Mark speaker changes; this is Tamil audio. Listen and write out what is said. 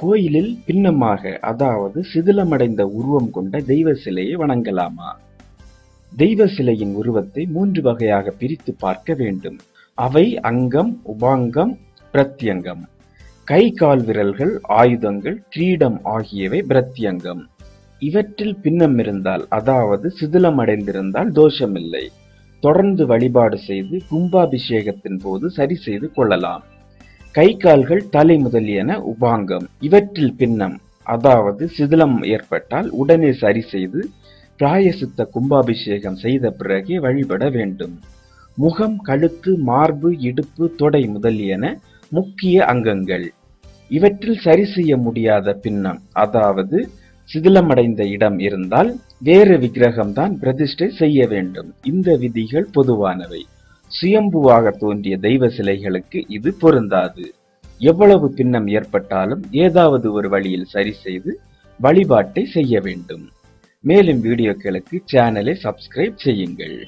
Speaker 1: கோயிலில் பின்னமாக அதாவது சிதிலமடைந்த உருவம் கொண்ட தெய்வ சிலையை வணங்கலாமா? தெய்வ சிலையின் உருவத்தை மூன்று வகையாக பிரித்து பார்க்க வேண்டும். அவை அங்கம் உபாங்கம் பிரத்யங்கம். கை கால் விரல்கள் ஆயுதங்கள் கிரீடம் ஆகியவை பிரத்யங்கம். இவற்றில் பின்னம் இருந்தால் அதாவது சிதிலமடைந்திருந்தால் தோஷமில்லை. தொடர்ந்து வழிபாடு செய்து கும்பாபிஷேகத்தின் போது சரி செய்து கொள்ளலாம். கை கால்கள் தலை முதலியன உபாங்கம். இவற்றில் பின்னம் அதாவது சிதிலம் ஏற்பட்டால் உடனே சரி செய்து பிராயசித்த கும்பாபிஷேகம் செய்த பிறகே வழிபட வேண்டும். முகம் கழுத்து மார்பு இடுப்பு தொடை முதலியன முக்கிய அங்கங்கள். இவற்றில் சரி செய்ய முடியாத பின்னம் அதாவது சிதிலமடைந்த இடம் இருந்தால் வேறு விக்கிரகம்தான் பிரதிஷ்டை செய்ய வேண்டும். இந்த விதிகள் பொதுவானவை. சுயம்புவாக தோன்றிய தெய்வ சிலைகளுக்கு இது பொருந்தாது. எவ்வளவு பின்னம் ஏற்பட்டாலும் ஏதாவது ஒரு வழியில் சரி செய்து வழிபாட்டை செய்ய வேண்டும். மேலும் வீடியோக்களுக்கு சேனலை சப்ஸ்கிரைப் செய்யுங்கள்.